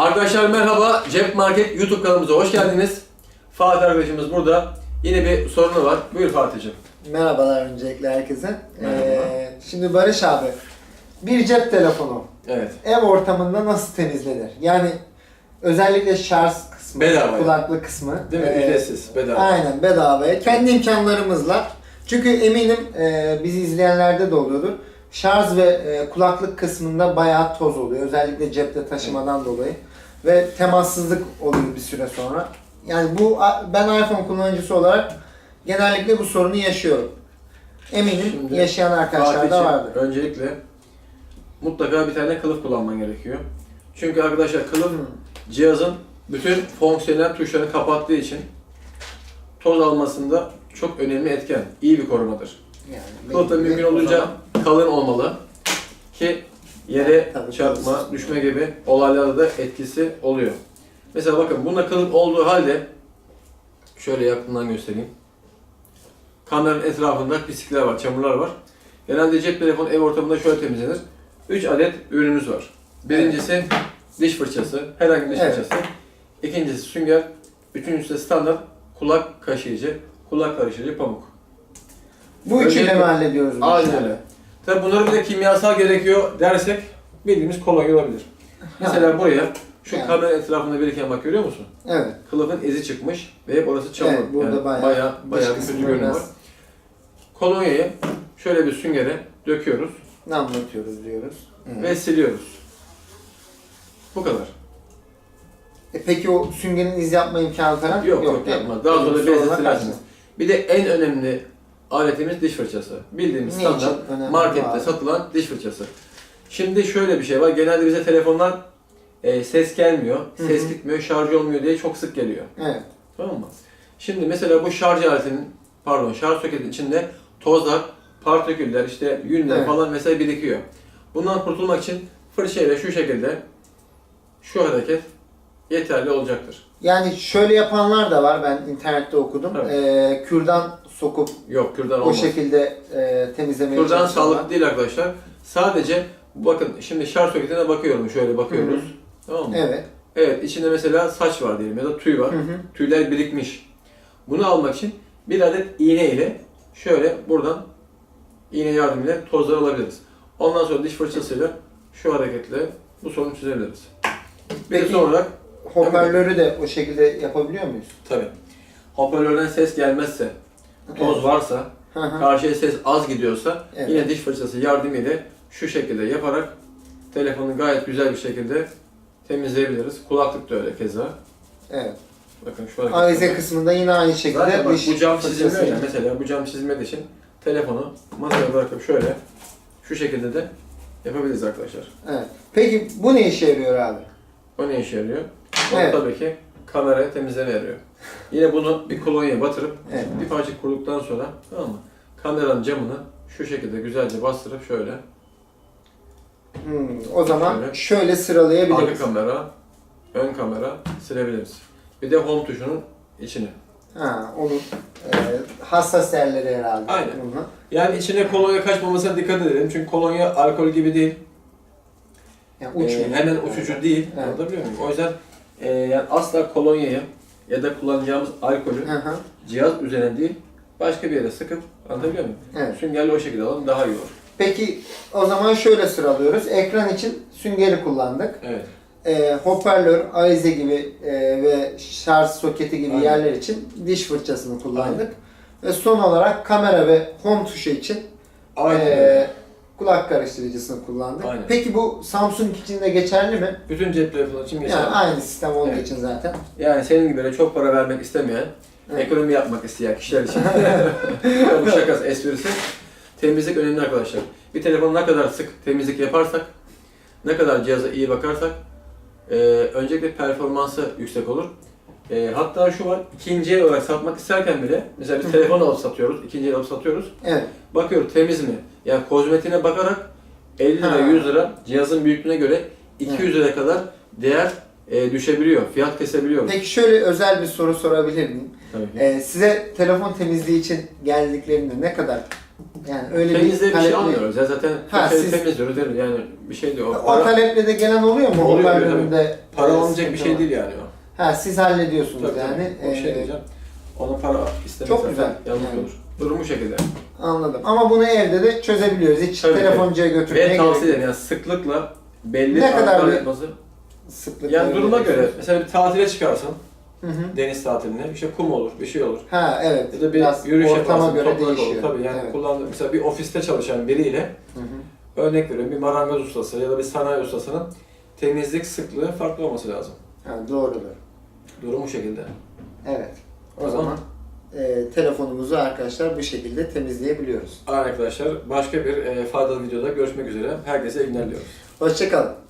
Arkadaşlar merhaba, Cep Market YouTube kanalımıza hoş geldiniz. Fatih arkadaşımız burada. Yine bir sorunu var. Buyur Fatih'ciğim. Merhabalar öncelikle herkese. Merhaba. Ee, şimdi Barış abi, bir cep telefonu Evet. ev ortamında nasıl temizlenir? Yani özellikle şarj kısmı, Bedava. kulaklık kısmı. Değil mi? ee, Ücretsiz, bedava. Aynen bedavaya. Kendi imkanlarımızla. Çünkü eminim e, bizi izleyenlerde de oluyordur. Şarj ve e, kulaklık kısmında bayağı toz oluyor. Özellikle cepte taşımadan dolayı. Ve temassızlık oluyor bir süre sonra. Yani bu ben iPhone kullanıcısı olarak genellikle bu sorunu yaşıyorum. Eminim Şimdi yaşayan arkadaşlar da vardır. öncelikle mutlaka bir tane kılıf kullanman gerekiyor. Çünkü arkadaşlar kılıf Hı. cihazın bütün fonksiyonel tuşlarını kapattığı için toz almasında çok önemli etken. İyi bir korumadır. Yani Kılıf da mümkün olunca kalın olmalı ki yere Tabii, çarpma, tabii. düşme gibi olaylarda da etkisi oluyor. Mesela bakın bunda kılıf olduğu halde şöyle yakından göstereyim. Kameranın etrafında pislikler var, çamurlar var. Genelde cep telefonu ev ortamında şöyle temizlenir. 3 adet ürünümüz var. Birincisi diş fırçası, herhangi bir diş Evet. fırçası. İkincisi sünger. Üçüncüsü de standart kulak kaşıyıcı, kulak karıştırıcı pamuk. Bu üçüyle mi hallediyoruz? Aynen öyle. Tabi bunların bir de kimyasal gerekiyor dersek bildiğimiz kolonya olabilir. Mesela buraya şu Yani. kamera etrafında biriken bak görüyor musun? Evet. Kılıfın izi çıkmış ve hep orası çamur. Evet, burada bayağı, bayağı, dış bayağı bir kısmı kötü görünüm biraz var. Kolonyayı şöyle bir süngere döküyoruz Damlatıyoruz diyoruz. Evet. ve siliyoruz. Bu kadar. E peki o süngerin iz yapma imkanı falan Yok yok, değil mi? yapma. Daha sonra bezle silersiniz. Bir de en önemli aletimiz diş fırçası. Bildiğimiz Ne için standart önemli markette abi? satılan diş fırçası. Şimdi şöyle bir şey var. Genelde bize telefonlar e, ses gelmiyor, Hı ses hı. gitmiyor, şarj olmuyor diye çok sık geliyor. Evet. Tamam mı? Şimdi mesela bu şarj aletinin, pardon şarj soketinin içinde tozlar, partiküller, işte yünler Evet. falan mesela birikiyor. Bundan kurtulmak için fırçayla şu şekilde şu hareket yeterli olacaktır. Yani şöyle yapanlar da var ben internette okudum. Evet. Ee, kürdan sokup Yok kürdan o olmaz. şekilde e, temizlemeye Kürdan çalışıyorlar. sağlıklı değil arkadaşlar. Sadece bakın şimdi şarj soketine bakıyorum şöyle bakıyoruz. Tamam mı? Evet. Evet içinde mesela saç var diyelim ya da tüy var. Hı hı. Tüyler birikmiş. Bunu almak için bir adet iğne ile şöyle buradan iğne yardımıyla tozları alabiliriz. Ondan sonra diş fırçasıyla şu hareketle bu sorunu çözebiliriz. Bir de Peki- son olarak Hoparlörü de o şekilde yapabiliyor muyuz? tabi hoparlörden ses gelmezse, toz varsa, Hı hı. karşıya ses az gidiyorsa Evet. yine diş fırçası yardımıyla şu şekilde yaparak telefonu gayet güzel bir şekilde temizleyebiliriz. Kulaklık da öyle keza. Evet. Bakın şu hareket. Avize kısmında yine aynı şekilde Zaten bak, bu cam çizilmiyor ya mesela bu cam çizilmediği için telefonu masaya bırakıp şöyle şu şekilde de yapabiliriz arkadaşlar. Evet. Peki bu ne işe yarıyor abi? O ne işe yarıyor? O Evet. tabii ki kameraya temizleme yarıyor. Yine bunu bir kolonyaya batırıp Evet. bir parça kuruduktan sonra tamam mı? Kameranın camını şu şekilde güzelce bastırıp şöyle Hmm, o zaman Şöyle. şöyle arka sıralayabiliriz. kamera, ön kamera silebiliriz. Bir de home tuşunun içini. Ha, onun e, hassas yerleri herhalde. Aynen. Bunun. Yani içine kolonya kaçmamasına dikkat edelim. Çünkü kolonya alkol gibi değil. Yani Ee, uçmuyor. hemen uçucu değil. Evet. Anlatabiliyor muyum? O yüzden e, yani asla kolonyayı ya da kullanacağımız alkolü Hı hı. cihaz üzerine değil başka bir yere sıkıp anlatabiliyor muyum? Evet. Süngerle o şekilde alalım daha iyi olur. Peki o zaman şöyle sıralıyoruz. Ekran için süngeri kullandık. Evet. E, hoparlör, avize gibi e, ve şarj soketi gibi Aynen. yerler için diş fırçasını kullandık. Ve son olarak kamera ve home tuşu için Aynen e. kulak karıştırıcısını kullandık. Aynen. Peki bu Samsung için de geçerli mi? Bütün cep telefonu için geçerli. Yani aynı sistem olduğu Evet. için zaten. Yani senin gibi böyle çok para vermek istemeyen, Evet. ekonomi yapmak isteyen kişiler için. Bu şakası, esprisi. Temizlik önemli arkadaşlar. Bir telefonu ne kadar sık temizlik yaparsak, ne kadar cihaza iyi bakarsak, e, öncelikle performansı yüksek olur. E, hatta şu var, ikinci el olarak satmak isterken bile, mesela hı. telefon alıp satıyoruz, ikinci el alıp satıyoruz. Evet. Bakıyoruz temiz mi? Yani kozmetiğine bakarak 50 lira, Ha. 100 lira cihazın büyüklüğüne göre 200 liraya kadar değer e, düşebiliyor, fiyat kesebiliyoruz. Peki şöyle özel bir soru sorabilir miyim? Tabii. Ee, size telefon temizliği için geldiklerinde ne kadar Yani öyle Temizle bir şey talepli- almıyoruz. Ya zaten Ha, siz- temizliyoruz değil mi? Yani bir şey değil. O O para, taleple de gelen oluyor mu? Oluyor, oluyor, para e, olmayacak bir şey var. değil yani o. Ha siz hallediyorsunuz Tabii, yani. tabii. O şey Ee, diyeceğim. Ona para istemek Çok güzel. yanlış Yani. olur. Durum bu şekilde. Anladım. Ama bunu evde de çözebiliyoruz. Hiç Tabii, telefoncuya götürmeye Ve gerek tavsiye yok. ederim yani sıklıkla belli Ne kadar saatler bir- yapması. Sıklıkla Yani duruma göre mesela bir tatile çıkarsın. Hı hı. Deniz tatiline. işte kum olur, bir şey olur. Ha evet. Ya da bir Biraz yürüyüş ortama yaparsın, göre değişiyor. olur. Tabii yani Evet. kullandığı mesela bir ofiste çalışan biriyle Hı hı. örnek veriyorum bir marangoz ustası ya da bir sanayi ustasının temizlik sıklığı farklı olması lazım. Ha, doğrudur. Durum bu şekilde. Evet. O zaman zaman e, telefonumuzu arkadaşlar bu şekilde temizleyebiliyoruz. arkadaşlar başka bir e, faydalı videoda görüşmek üzere. Herkese iyi günler diliyoruz. Hoşçakalın.